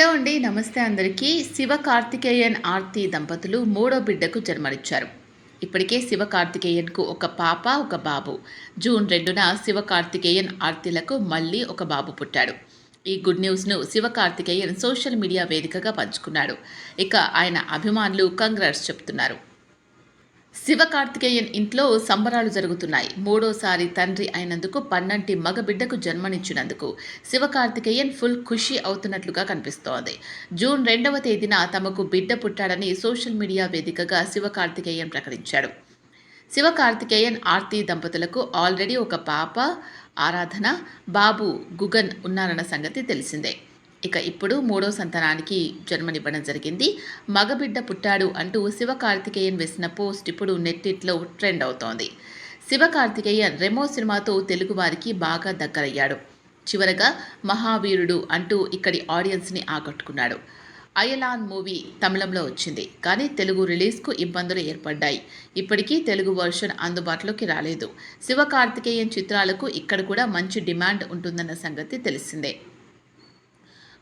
Hello అండి నమస్తే అందరికీ. శివ కార్తికేయన్ ఆర్తి దంపతులు మూడో బిడ్డకు జన్మనిచ్చారు. ఇప్పటికే శివ కార్తికేయన్కు ఒక పాప ఒక బాబు. జూన్ రెండున శివ కార్తికేయన్ ఆర్తిలకు మళ్ళీ ఒక బాబు పుట్టాడు. ఈ గుడ్ న్యూస్ను శివ కార్తికేయన్ సోషల్ మీడియా వేదికగా పంచుకున్నాడు. ఇక ఆయన అభిమానులు కంగ్రాట్స్ చెప్తున్నారు. శివ కార్తికేయన్ ఇంట్లో సంబరాలు జరుగుతున్నాయి. మూడోసారి తండ్రి అయినందుకు పన్నంటి మగ బిడ్డకు జన్మనిచ్చినందుకు శివ కార్తికేయన్ ఫుల్ ఖుషి అవుతున్నట్లుగా కనిపిస్తోంది. జూన్ రెండవ తేదీన తమకు బిడ్డ పుట్టాడని సోషల్ మీడియా వేదికగా శివ కార్తికేయన్ ప్రకటించాడు. శివ కార్తికేయన్ ఆర్తి దంపతులకు ఆల్రెడీ ఒక పాప ఆరాధన బాబు గుగన్ ఉన్నారన్న సంగతి తెలిసిందే. ఇక ఇప్పుడు మూడో సంతానానికి జన్మనివ్వడం జరిగింది. మగబిడ్డ పుట్టాడు అంటూ శివ కార్తికేయన్ వేసిన పోస్ట్ ఇప్పుడు నెట్టిట్లో ట్రెండ్ అవుతోంది. శివ కార్తికేయన్ రెమో సినిమాతో తెలుగు వారికి బాగా దగ్గరయ్యాడు. చివరగా మహావీరుడు అంటూ ఇక్కడి ఆడియన్స్ని ఆకట్టుకున్నాడు. అయలాన్ మూవీ తమిళంలో వచ్చింది కానీ తెలుగు రిలీజ్కు ఇబ్బందులు ఏర్పడ్డాయి. ఇప్పటికీ తెలుగు వర్షన్ అందుబాటులోకి రాలేదు. శివ కార్తికేయన్ చిత్రాలకు ఇక్కడ కూడా మంచి డిమాండ్ ఉంటుందన్న సంగతి తెలిసిందే.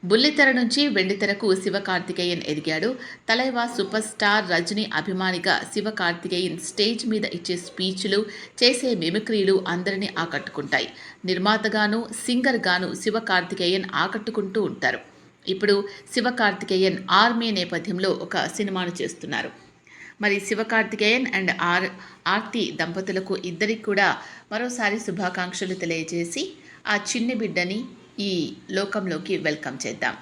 బుల్లితెర నుంచి వెండితెరకు శివకార్తికేయన్ ఎదిగాడు. తలైవా సూపర్ స్టార్ రజనీ అభిమానిగా శివకార్తికేయన్ స్టేజ్ మీద ఇచ్చే స్పీచ్లు చేసే మిమిక్రీలు అందరినీ ఆకట్టుకుంటాయి. నిర్మాతగాను సింగర్గాను శివకార్తికేయన్ ఆకట్టుకుంటూ ఉంటారు. ఇప్పుడు శివకార్తికేయన్ ఆర్మీ నేపథ్యంలో ఒక సినిమాను చేస్తున్నారు. మరి శివకార్తికేయన్ అండ్ ఆర్ ఆర్తి దంపతులకు ఇద్దరికి కూడా మరోసారి శుభాకాంక్షలు తెలియజేసి ఆ చిన్ని బిడ్డని ఈ లోకంలోకి వెల్కమ్ చేద్దాం.